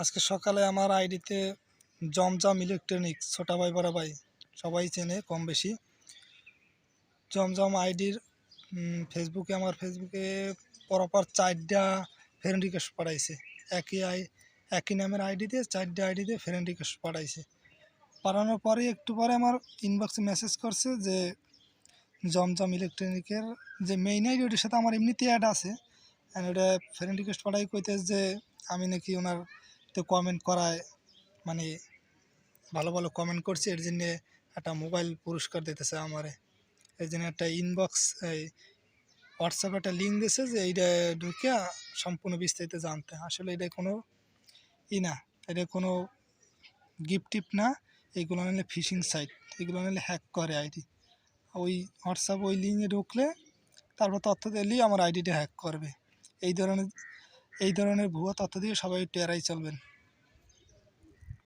আজকে সকালে আমার আইডিতে জমজম ইলেকট্রনিক্স, ছোটা ভাই, বড় ভাই, সবাই চেনে কম বেশি জমজম আইডির ফেসবুকে, আমার ফেসবুকে পরপর চারটা ফ্রেন্ড রিকোয়েস্ট পাঠাইছে। একই আই, একই নামের আইডিতে চারটা আইডিতে ফ্রেন্ড রিকোয়েস্ট পাঠাইছে। পাঠানোর পরে একটু পরে আমার ইনবক্সে মেসেজ করছে যে, জমজম ইলেকট্রনিকের যে মেইন আইডি, ওটার সাথে আমার এমনিতে অ্যাড আছে। ওটা ফ্রেন্ড রিকোয়েস্ট পাঠাই কইতেছে যে, আমি নাকি ওনার তো কমেন্ট করায় মানে ভালো ভালো কমেন্ট করছে, এর জন্যে একটা মোবাইল পুরস্কার দিতেছে আমারে। এর জন্য একটা ইনবক্স এই হোয়াটসঅ্যাপে একটা লিঙ্ক দিয়েছে যে এইটা ঢুকে সম্পূর্ণ বিস্তারিত জানতে। আসলে এটা কোনো ই না, এটা কোনো গিফট টিপ না, এগুলো নিলে ফিশিং সাইট এগুলো নিলে হ্যাক করে আইডি ওই হোয়াটসঅ্যাপ ওই লিঙ্কে ঢুকলে তারপর তথ্য দিলেই আমার আইডিটা হ্যাক করবে। এই ধরনের এই ধরনের ভুয়া তথ্য দিয়ে সবাই টেরাই চলবেন।